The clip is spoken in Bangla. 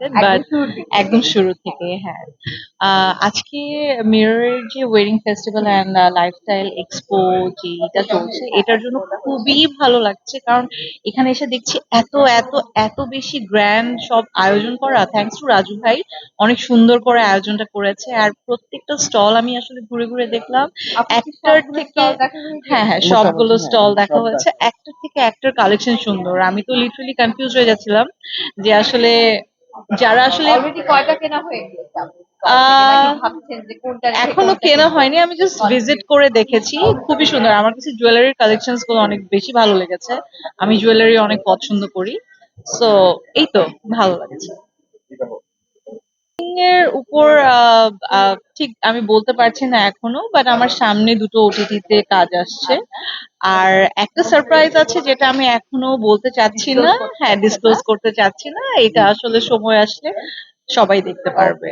বাট একদম শুরু থেকে হ্যাঁ। আহ, আজকে মিররের যে wedding festival and lifestyle expo যেটা চলছে এটার জন্য খুবই ভালো লাগছে। কারণ এখানে এসে দেখছি এত এত এত বেশি গ্র্যান্ড সব আয়োজন করা। থ্যাঙ্কস টু রাজু ভাই অনেক সুন্দর করে আয়োজনটা করেছে। আর প্রত্যেকটা স্টল আমি আসলে ঘুরে ঘুরে দেখলাম। একটার থেকে হ্যাঁ হ্যাঁ সবগুলো স্টল হ্যাঁ, দেখা হয়েছে। একটার থেকে একটার কালেকশন সুন্দর। আমি তো লিটারালি কনফিউজ হয়ে যাচ্ছিলাম যে আসলে যারা আসলে অলরেডি কয়টা কেনা হয়ে এখনও কেনা হয়নি আমি জাস্ট ভিজিট করে দেখেছি। খুবই সুন্দর। আমার কাছে জুয়েলারির কালেকশনগুলো অনেক বেশি ভালো লেগেছে। আমি জুয়েলারি অনেক পছন্দ করি। সো এই তো ভালো লাগছে। এর উপর আহ, ঠিক আমি বলতে পারছি না এখনও বাট আমার সামনে দুটো ওটিটিতে কাজ আসছে। আর একটা সারপ্রাইজ আছে যেটা আমি এখনও বলতে চাচ্ছি না। হ্যাঁ ডিসক্লোজ করতে চাচ্ছি না। এটা আসলে সময় আসলে সবাই দেখতে পারবে।